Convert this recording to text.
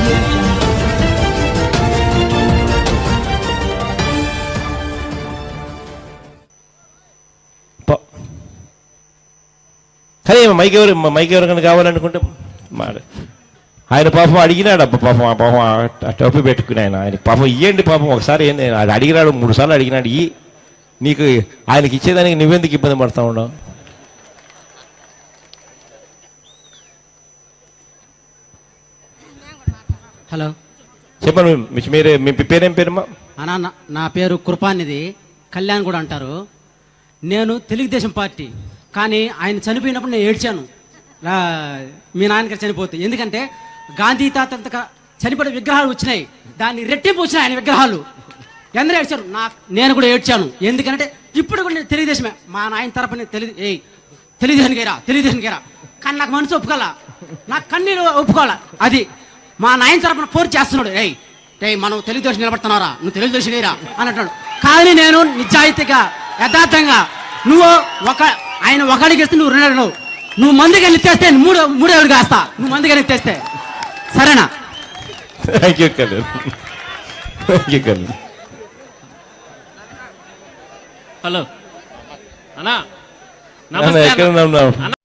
audio కానీ mic ఎవరు mic ఎవరికైనా కావాలనుకుంటే ఆయన పాపం అడిగినాడు అబ్బా పాపం ఆ పాపం ఆ టోపీ పెట్టుకుని ఆయన. ఆయన పాపం ఇయ్యండి పాపం. ఒకసారి ఏంది అది అడిగినాడు మూడు సార్లు అడిగినాడు ఇయ్యి నీకు ఆయనకి ఇచ్చేదానికి నువ్వెందుకు ఇబ్బంది పడతా ఉండవు హలో. చెప్పండి మీరే మీ పేరేం పేరమ్మా? అన్నా నా- పేరు కృపానిది కళ్యాణ్ కూడా అంటారు. నేను తెలుగుదేశం పార్టీ. కానీ ఆయన చనిపోయినప్పుడు నేను ఏడ్చాను. మీ నాన్నగారు చనిపోతే. ఎందుకంటే గాంధీ తాత చనిపోయిన విగ్రహాలు వచ్చినాయి. దాన్ని రెట్టింపు వచ్చినాయి ఆయన విగ్రహాలు. ఎందరూ ఏడ్చారు. నా నేను కూడా ఏడ్చాను. ఎందుకంటే ఇప్పుడు కూడా నేను తెలుగుదేశమే. మా నాయన తరపున తెలుగు ఏ తెలుగుదేశం గేరా తెలుగుదేశం గేరా. కానీ నాకు మనసు ఒప్పుకోవాలా? నాకు కన్నీరు ఒప్పుకోవాలా? అది. మా నాయన తరపున పోరు చేస్తున్నాడు. ఏయ్ ఏయ్ మనం తెలుగుదేశం నిలబడుతున్నారా నువ్వు తెలుగుదేశం లేరా? అని అంటాడు కానీ నేను నిజాయితీగా యథార్థంగా నువ్వు ఒక ఆయన ఒకడికి ఇస్తే నువ్వు రెండు నువ్వు నువ్వు మందిగా ఎత్తేస్తే మూడు మూడు ఎవరికి వేస్తా నువ్వు మందిగా ఎత్తేస్తే సరేనా? Thank you Kalyan thank you Kalyan hello అన్నా నమస్తే ఎక్కడ అన్న. ఉన్నావు